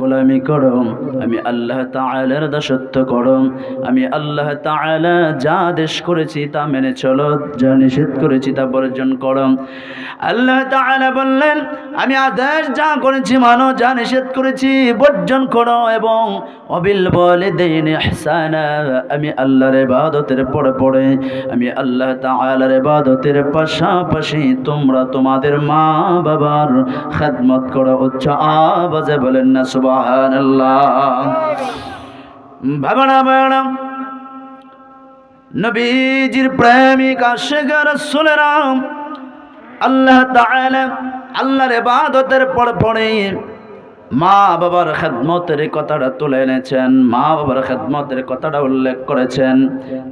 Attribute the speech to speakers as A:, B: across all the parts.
A: গোলামি করো আমি আল্লাহ তাআলার দাসত্ব করো আমি আল্লাহ তাআলা যা আদেশ করেছি তা মেনে চলো, যা নিষেধ করেছি তা বর্জন করো আল্লাহ তাআলা বললেন, আমি আদেশ যা করেছি মানো, যা নিষেধ করেছি বর্জন করো এবং অবিল বলে দেন আমি আল্লাহর ইবাদতের পড়ে পড়ে আমি আল্লাহ তাআলার ইবাদতের পাশাপাশি তোমরা তোমাদের মা বাবার খেদমত করো, উচ্চ আওয়াজে বলেন না সুবহানাল্লাহ। ভাবনা ভাবনা নবীজির প্রেমিক আশেখ রাসূলেরাম আল্লাহ তাআলা আল্লাহর ইবাদতের পড়ে পড়ে মা বাবার খেদমতের কথাটা তুলে এনেছেন, মা বাবার খেদমতের কথাটা উল্লেখ করেছেন।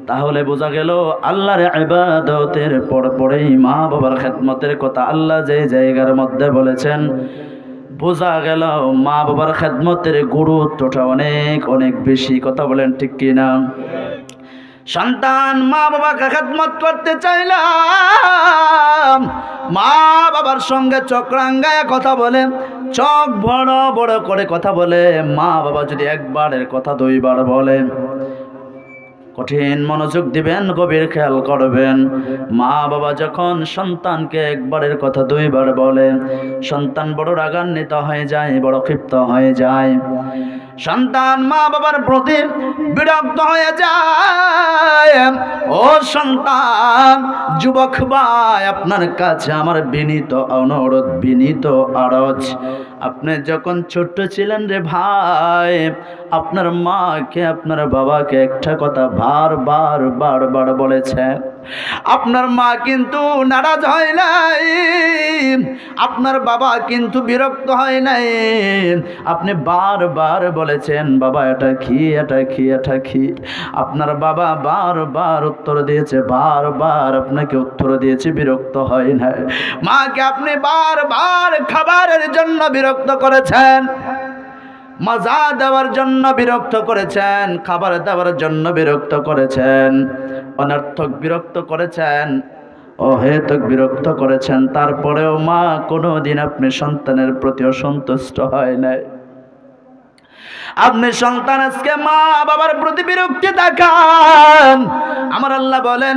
A: তাহলে বোঝা গেল আল্লাহর ইবাদতের পর পরেই মা বাবার খেদমতের কথা আল্লাহ যে জায়গার মধ্যে বলেছেন বোঝা গেল মা বাবার খেদমতের গুরুত্বটা অনেক অনেক বেশি। কথা বলেন ঠিক কিনা? সন্তান, মা বাবাকে খেদমত করতে চাইলাম। মা বাবার সঙ্গে চক্রাঙ্গায় কথা বলে, চোখ বড় বড় করে কথা বলে। মা বাবা যদি একবারের কথা দুইবার বলে কঠিন মনোযোগ দিবেন, গভীর খেয়াল করবেন। মা বাবা যখন সন্তানকে একবারের কথা দুইবার বলে, সন্তান বড় রাগান্বিত হয়ে যায়, বড় ক্ষিপ্ত হয়ে যায়। সন্তান মা বাবার প্রতি বিরক্ত হয়ে যায়। ও সন্তান, যুবক ভাই, আপনার কাছে আমার বিনীত অনুরোধ, বিনীত আরজ। আপনি যখন ছোট্ট ছিলেন রে ভাই, আপনার মাকে, আপনার বাবাকে একটা কথা বারবার বারবার বলেছে। আপনার মা কিন্তু নারাজ হয় নাই, আপনার বাবা কিন্তু বিরক্ত হয় নাই। আপনি বারবার বলেছেন, বাবা, এটা কি এটা কি এটা কি? আপনার বাবা বারবার উত্তর দিয়েছে বারবার আপনাকে উত্তর দিয়েছে, বিরক্ত হয় নাই। মাকে আপনি বারবার খাবারের জন্য বিরক্ত করেছেন, মজা দেওয়ার জন্য বিরক্ত করেছেন, খাবার দেওয়ার জন্য বিরক্ত করেছেন, অনর্থক বিরক্ত করেছেন, অহেতুক বিরক্ত করেছেন, তারপরেও মা কোনো দিন আপনি সন্তানের প্রতি অসন্তুষ্ট হয় নাই। আপনি সন্তান আজকে মা বাবার প্রতি বিরক্তি দেখান। আমার আল্লাহ বলেন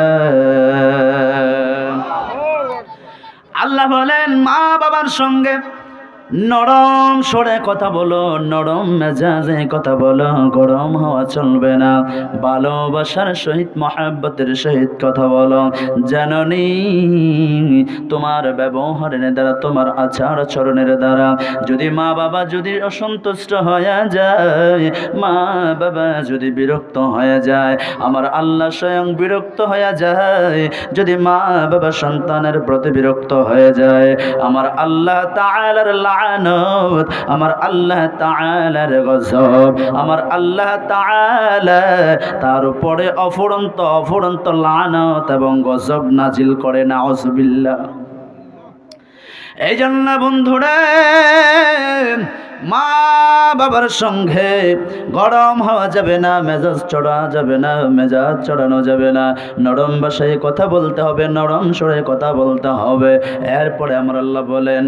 A: আল্লাহ বলেন মা বাবার সঙ্গে নরম সরে কথা বলো, নরম মেজাজে কথা বলো, গরম হওয়া চলবে না। ভালোবাসার সহিত, মহাব্বতের সহিত কথা বলো। জাননি তোমার ব্যবহারের দ্বারা, তোমার আচার আচরণের দ্বারা। যদি মা বাবা যদি অসন্তুষ্ট হয়ে যায়, মা বাবা যদি বিরক্ত হয়ে যায়, আমার আল্লাহ স্বয়ং বিরক্ত হয়ে যায়। যদি মা বাবা সন্তানের প্রতি বিরক্ত হয়ে যায়, আমার আল্লাহ তাআলার লানত আমার আল্লাহ তাআলার গজব, আমার আল্লাহ তাআলা তার উপরে অফুরন্ত অফুরন্ত লানত এবং গজব নাজিল করে না অসবিল্লা এই জন্য বন্ধুরা, মা বাবার সঙ্গে গরম হওয়া যাবে না, মেজাজ চড়া যাবে না, মেজাজ চড়ানো যাবে না। নরম ভাষায় কথা বলতে হবে, নরম সরে কথা বলতে হবে। এরপরে আমার আল্লাহ বলেন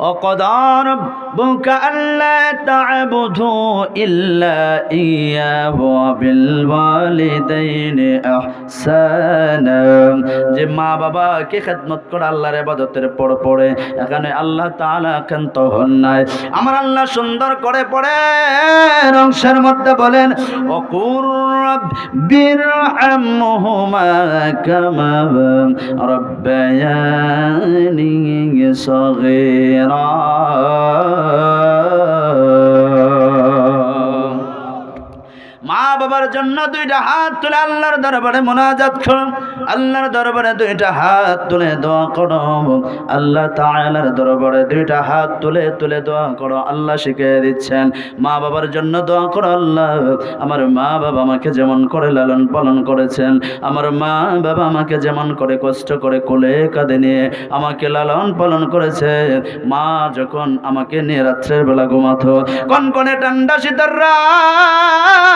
A: وقضى ربك ألا تعبدوا إلا إياه وبالوالدين إحسانا যে মা বাবাকে খেদমত করে আল্লাহর ইবাদতের পর পড়ে এখানে আল্লাহ তাআলা ক্ষান্ত হন নাই আমার আল্লাহ সুন্দর করে পড়ে অংশের মধ্যে বলেন অকুর বিরহামহুমা কামা রব্বায়ানি সগীরা মা বাবার জন্য দুইটা হাত তুলে আল্লাহর দরবারে মোনাজাত করুন। আল্লাহর দরবারে দুইটা হাত তুলে দোয়া করো। আল্লাহ তাআলার দরবারে দুইটা হাত তুলে তুলে দোয়া করো। আল্লাহ শিখিয়ে দিচ্ছেন, মা বাবার জন্য দোয়া করো আল্লাহ। আমার মা বাবা আমাকে যেমন করে লালন পালন করেছেন, আমার মা বাবা আমাকে যেমন করে কষ্ট করে কোলে কাঁধে নিয়ে আমাকে লালন পালন করেছে মা যখন আমাকে নিয়ে রাত্রের বেলা ঘুমাতো, কনকনে ঠান্ডা শীতের রাত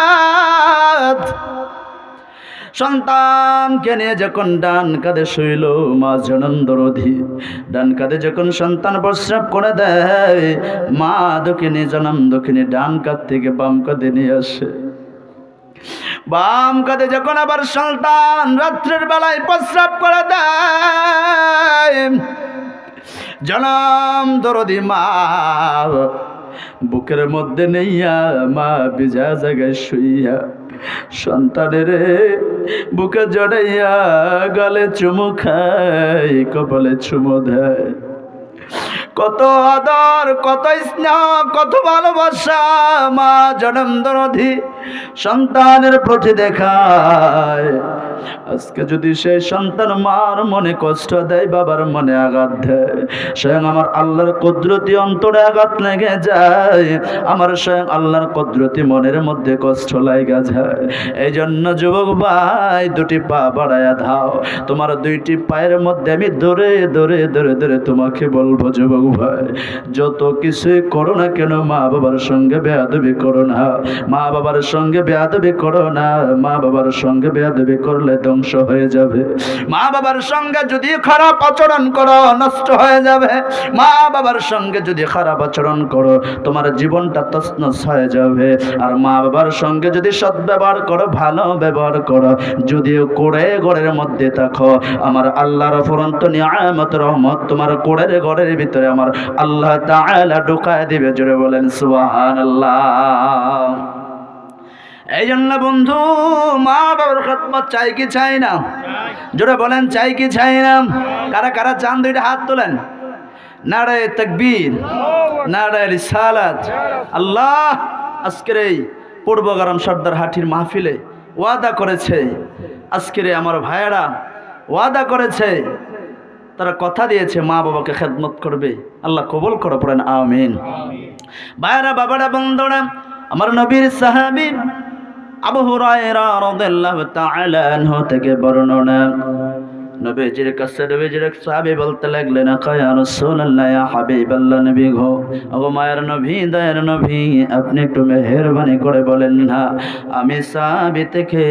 A: সন্তানকে নিয়ে যখন ডান কাঁধে শুইল, মা জনন্দরধি ডান কাঁধে যখন সন্তান প্রস্রাব করে দেয়, মা দক্ষিণী, জনম দক্ষিণী ডান কাঁধ থেকে বাম কাঁধে নিয়ে আসে। বাম কাঁধে যখন আবার সন্তান রাত্রের বেলায় প্রস্রাব করে দেয়, জনম দরদি মা বুকের মধ্যে নেইয়া মা বিজা জায়গায় শুইয়া সন্তানের বুকে জড়াইয়া গালে চুমু খায়, কপালে চুমু দেয়। কত আদর, কত স্নেহ, কত ভালোবাসা মা জনম দরধি সন্তানের প্রতি দেখায়। আজকে যদি সেই সন্তান মার মনে কষ্ট দেয়, বাবার মনে আঘাত দেয়, স্বয়ং আমার আল্লাহর কুদরতি অন্তরে আঘাত লেগে যায়, আমার স্বয়ং আল্লাহর কুদরতি মনের মধ্যে কষ্ট লাগা যায়। এই জন্য যুবক ভাই, দুটি পা বাড়ায়া ধাও তোমার দুইটি পায়ের মধ্যে আমি ধরে ধরে ধরে ধরে তোমাকে বলব যুবক ভাই, যত কিছুই করো না কেন, মা বাবার সঙ্গে বেয়াদবি করো না। মা বাবার সঙ্গে বেয়াদবি করো না। মা বাবার সঙ্গে বেয়াদবি করলে ধ্বংস হয়ে যাবে। মা বাবার সঙ্গে যদি খারাপ আচরণ করো, নষ্ট হয়ে যাবে। মা বাবার সঙ্গে যদি খারাপ আচরণ করো, তোমার জীবনটা তছনছ হয়ে যাবে। আর মা বাবার সঙ্গে যদি সদ্ব্যবহার করো, ভালো ব্যবহার করো, যদিও করে ঘরের মধ্যে থাকো, আমার আল্লাহর ফুরন্ত নিয়ামত, রহমত তোমার কোড়ের ঘরের ভিতরে আমার আল্লাহ তাআলা ঢুকায় দিবে। জোরে বলেন, সুবহানাল্লাহ। এই জন্য বন্ধু মা বাবার খতমত চাই কি চাই না? জোরে বলেন চাই কি চাই না? কারা কারা চান দুইটা হাত তোলেন। নারায় তকবীর নারায় রিসালাত। আল্লাহ আজকের এই পূর্বগরম সর্দার হাটির মাহফিলে ওয়াদা করেছে। আজকের আমার ভাইয়েরা ওয়াদা করেছে। তারা কথা দিয়েছে মা বাবাকে খেদমত করবে। আল্লাহ কবুল করে পড়েন আমিন। ভাইয়েরা বাবারা বন্ধুরা আমার নবীর সাহাবী আবু হুরায়রা রাদিয়াল্লাহু তাআলা থেকে বর্ণনা নবীজির কাছে, নবীজির এক সাহাবী বলতে লাগলেন কায়া রাসূলুল্লাহ, ইয়া হাবিবাল্লাহ নবী গো। ওগো মায়ের নবী, দয়ার নবী, আপনি একটু মেহেরবানি করে বলেন না, আমি সাহাবী থেকে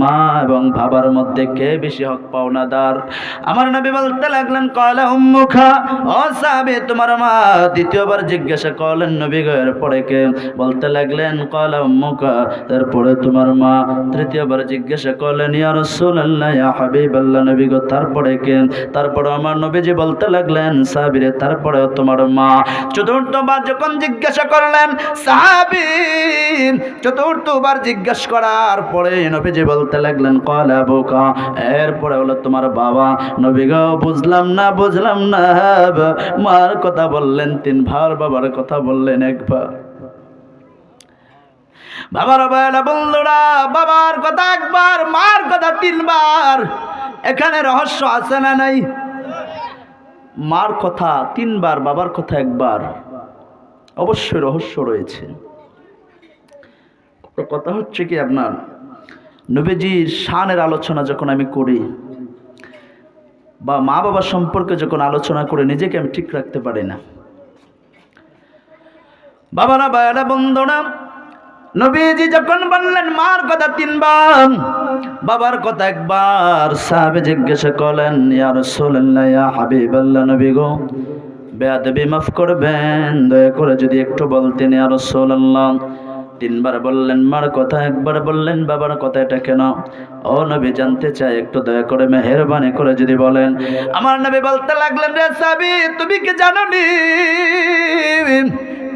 A: মা এবং বাবার মধ্যে কে বেশি হক পাওনাদার? আমার নবী বলতে লাগলেন, কয়লা উম্মুখা, ও সাহাবী, তোমার মা দ্বিতীয়বার জিজ্ঞাসা করলেন, নবী গো, এরপরে কে? বলতে লাগলেন, কয়লা উম্মুখা, এরপরে তোমার মা তৃতীয়বার জিজ্ঞাসা করলেন, ইয়া রাসূলুল্লাহ, ইয়া হাবিবাল্লাহ নবী গো, তারপরে কে তারপরে আমার নবীজি বলতে লাগলেন, সাহাবীরে তারপরে তোমার মা। চতুর্থবার যখন জিজ্ঞাসা করলেন সাহাবী চতুর্থবার জিজ্ঞাসা করার পরে নবীজি বলতে লাগলেন, কলা বোকা, এরপরে হলো তোমার বাবা। নবী গো, বুঝলাম না বুঝলাম না, মার কথা বললেন তিনবার বাবার কথা বললেন একবার। বাবার বেলা বন্ধুরা বাবার কথা একবার, মার কথা তিনবার। এখানে রহস্য আছে না নাই? মার কথা, তিনবার, বাবার কথা একবার। অবশ্যই রহস্য রয়েছে। কথা হচ্ছে কি আপনার? নবীজির শানের আলোচনা যখন আমি করি, বা মা বাবা সম্পর্কে যখন আলোচনা করে, নিজেকে আমি ঠিক রাখতে পারি না। বাবারা বায়রা বন্ধুরা, নবীজি যখন বললেন, মার কথা তিনবার বাবার কথা একবার সাহাবে জিজ্ঞাসা করলেন, ইয়া রাসূলুল্লাহ, ইয়া হাবিবাল্লাহ নবী গো, বেয়াদবি মাফ করবেন, দয়া করে যদি একটু বলতেন, ইয়া রাসূলুল্লাহ। তিনবার বললেন, মার কথা একবার বললেন, বাবার কথা এটা কেন? ও নবী, জানতে চাই, একটু দয়া করে মেহেরবানি করে যদি বলেন। আমার নবী বলতে লাগলেন, রে সাবি তুমি কি জানো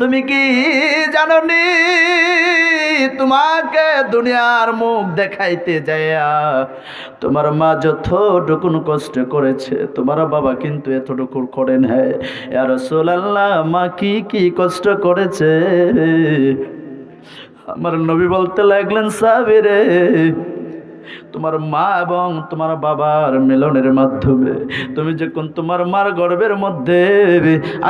A: তুমি কি জানো তোমাকে দুনিয়ার মুখ দেখাইতে যাইয়া তোমার মা যতটুকুন কষ্ট করেছে, তোমার বাবা কিন্তু এতটুকু করেন হ্যাঁ আর সোলাল্লাহ মা কি কি কষ্ট করেছে? আমার নবী বলতে লাগলেন, সাবিরে তোমার মা এবং তোমার বাবার মিলনের মাধ্যমে, তুমি যখন তোমার মার গর্বের মধ্যে,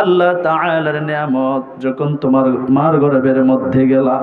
A: আল্লাহ তাআলার নিয়ামত যখন তোমার মার গর্বের মধ্যে গেলা